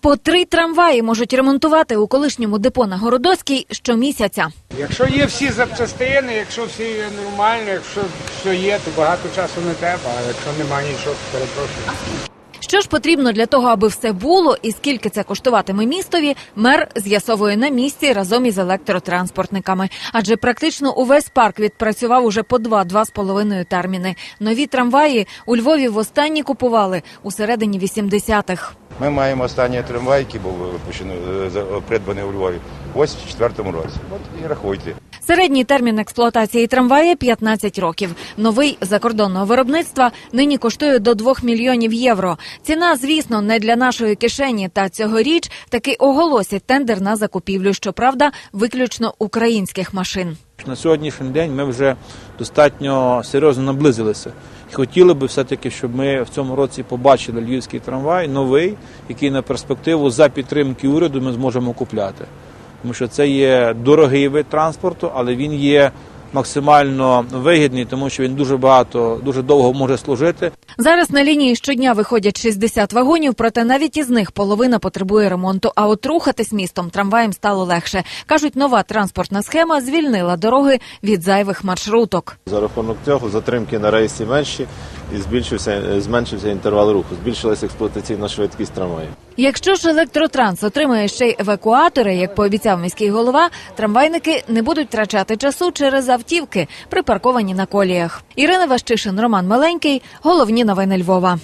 По три трамваї можуть ремонтувати у колишньому депо на Городоцькій щомісяця. Якщо є всі запчастини, якщо всі є нормально, якщо все є, то багато часу не треба, а якщо немає нічого, то перепрошую. Що ж потрібно для того, аби все було, і скільки це коштуватиме містові, мер з'ясовує на місці разом із електротранспортниками. Адже практично увесь парк відпрацював уже по два-два з половиною терміни. Нові трамваї у Львові востаннє купували у середині 80-х. Ми маємо останній трамвай, який був випущений, е, придбаний у Львові, ось в четвертому році. От і рахуйте. Середній термін експлуатації трамвая 15 років. Новий закордонного виробництва нині коштує до 2 мільйонів євро. Ціна, звісно, не для нашої кишені. Та цьогоріч таки оголосять тендер на закупівлю. Щоправда, виключно українських машин. На сьогоднішній день ми вже достатньо серйозно наблизилися. Хотіли би все-таки, щоб ми в цьому році побачили львівський трамвай, новий, який на перспективу за підтримки уряду ми зможемо купляти. Тому що це є дорогий вид транспорту, але він є максимально вигідний, тому що він дуже багато, дуже довго може служити. Зараз на лінії щодня виходять 60 вагонів, проте навіть із них половина потребує ремонту. А от рухатись містом трамваєм стало легше. кажуть, нова транспортна схема звільнила дороги від зайвих маршруток. За рахунок цього затримки на рейсі менші і збільшився, зменшився інтервал руху, збільшилася експлуатаційна швидкість трамваїв. Якщо ж електротранс отримає ще й евакуатори, як пообіцяв міський голова, трамвайники не будуть втрачати часу через автівки, припарковані на коліях. Ірина Ващишин, Роман Маленький. Головні новини Львова.